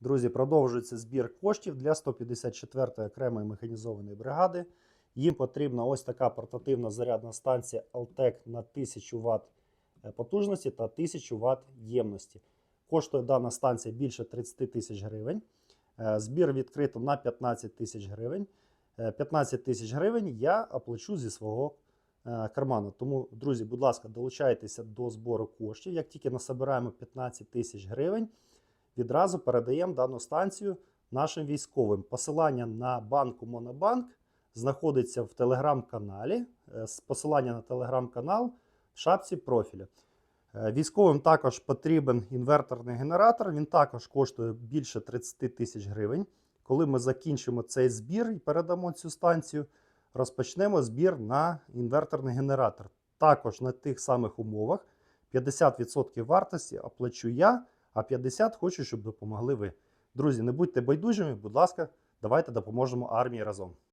Друзі, продовжується збір коштів для 154-ї окремої механізованої бригади. Їм потрібна ось така портативна зарядна станція Altec на 1000 Вт потужності та 1000 Вт ємності. Коштує дана станція більше 30 тисяч гривень. Е, Збір відкрито на 15 тисяч гривень. Е, 15 тисяч гривень я оплачу зі свого е, карману. Тому, друзі, будь ласка, долучайтеся до збору коштів. Як тільки насобираємо 15 тисяч гривень, відразу передаємо дану станцію нашим військовим. Посилання на банку Монобанк знаходиться в телеграм-каналі. Е, Посилання на телеграм-канал в шапці профіля. Е, Військовим також потрібен інверторний генератор. Він також коштує більше 30 тисяч гривень. Коли ми закінчимо цей збір і передамо цю станцію, розпочнемо збір на інверторний генератор. Також на тих самих умовах 50% вартості оплачу я, а 50% хочу, щоб допомогли ви. Друзі, не будьте байдужими, будь ласка, давайте допоможемо армії разом.